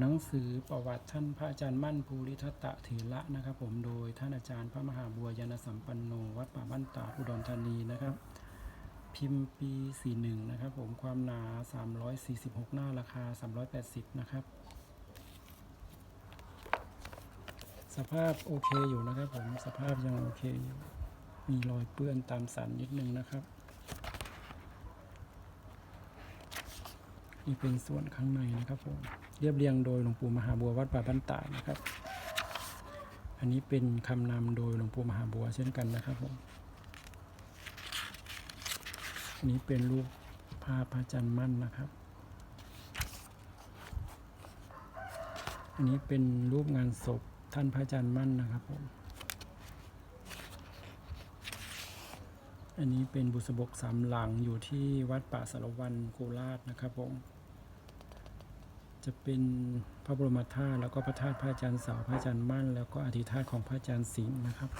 หนังสือประวัติท่านพระอาจารย์มั่นภูริทัตตะเถระนะครับผมโดยท่านอาจารย์พระมหาบัวยานสัมปันโนวัดป่าบ้านตาอุดรธานีนะครับ พิมพ์ปี 41 นะครับผมความหนา 346 หน้าราคา 380 นะครับ สภาพโอเคอยู่นะครับผมสภาพยังโอเคอยู่มีรอยเปื้อนตามสันนิดนึงนะครับ นี่เป็นส่วนข้างในนะครับผม เรียบเรียงโดยหลวงปู่มหาบัววัดป่าบ้านตาดนะครับ อันนี้เป็นคำนำโดยหลวงปู่มหาบัวเช่นกันนะครับผมอันนี้เป็นรูปภาพพระจันทร์มั่นนะครับ อันนี้เป็นรูปงานศพท่านพระอาจารย์มั่นนะครับผม อันนี้เป็นบุษบกสามหลังอยู่ที่วัดป่าสารวันโคราชนะครับผม จะเป็นพระบรมธาตุแล้วก็พระธาตุพระอาจารย์เสาพระอาจารย์มั่น แล้วก็อธิธาตุของพระอาจารย์สิงห์นะครับ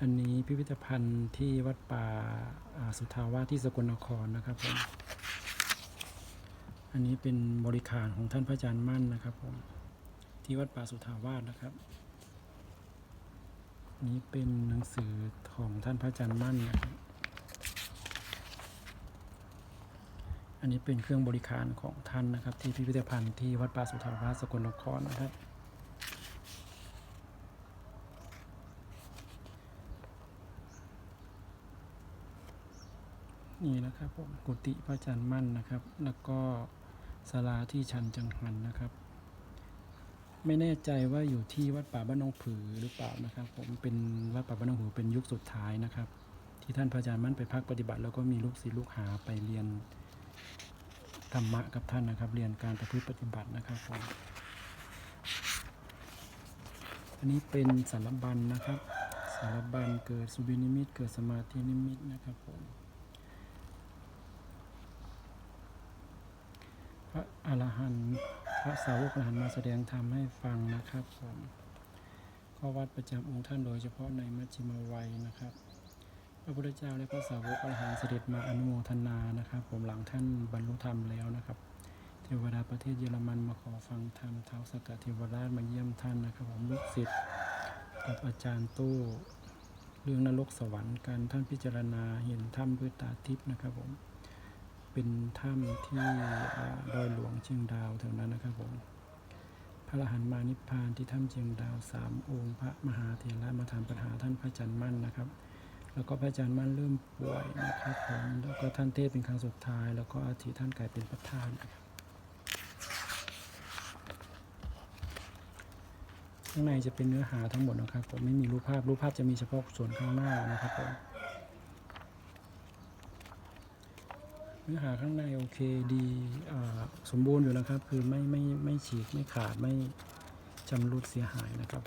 อันนี้พิพิธภัณฑ์ที่วัดป่าสุทาวาสที่สกลนครนะครับผมอันนี้เป็นบริขารของท่านพระอาจารย์มั่นนะครับผมที่วัดป่าสุทาวาสนะครับ นี้เป็นหนังสือของท่านพระอาจารย์มั่นนะครับ อันนี้เป็นเครื่องบริการของท่านนะครับ ที่พิพิธภัณฑ์ที่วัดป่าสุทธาวาสสกลนครนะครับ นี่นะครับผมกุฏิพระอาจารย์มั่นนะครับ แล้วก็ศาลาที่ชันจังหันนะครับ ไม่แน่ใจว่าอยู่ที่วัดป่าบ้านนองผือหรือเปล่านะครับ ผมเป็นวัดป่าบ้านนองผือเป็นยุคสุดท้ายนะครับ ที่ท่านพระอาจารย์มั่นไปพักปฏิบัติ แล้วก็มีลูกศิษย์ลูกหาไปเรียน ธรรมะกับท่านนะครับ เรียนการประพฤติปฏิบัตินะครับผมอันนี้เป็นสารบัญนะครับ สารบัญเกิดสุบินิมิต เกิดสมาธินิมิตนะครับผมพระอรหันต์พระสาวกอรหันต์มาแสดงธรรมให้ฟังนะครับผมข้อวัดประจำองค์ท่านโดยเฉพาะในมัชฌิมวัยนะครับ พระพุทธเจ้าและพระสาวกอรหันต์เสด็จมาอนุโมทนานะครับ ผมหลังท่านบรรลุธรรมแล้วนะครับ เทวดาประเทศเยอรมันมาขอฟังธรรมเท้าสกเทวราชมาเยี่ยมท่านนะครับ ผมลูกศิษย์กับอาจารย์ตู้เรื่องนรกสวรรค์การท่านพิจารณาเห็นถ้ำพืชตาทิพย์นะครับ ผมเป็นถ้ำที่ดอยหลวงเชียงดาวแถวนั้นนะครับผมพระรหันต์มานิพพานที่ถ้ำเชียงดาวสามองค์ พระมหาเถระมาถามปัญหาท่านพระอาจารย์มั่นนะครับ แล้วก็พระอาจารย์มั่นเริ่มป่วยนะครับผมแล้วก็ท่านเทศเป็นครั้งสุดท้าย แล้วก็อาทิท่านกลายเป็นประธานข้างในจะเป็นเนื้อหาทั้งหมดนะครับผมไม่มีรูปภาพรูปภาพจะมีเฉพาะส่วนข้างหน้านะครับผมเนื้อหาข้างในโอเคดีสมบูรณ์อยู่แล้วครับ คือไม่ไม่ไม่ฉีกไม่ขาดไม่จำรุดเสียหายนะครับ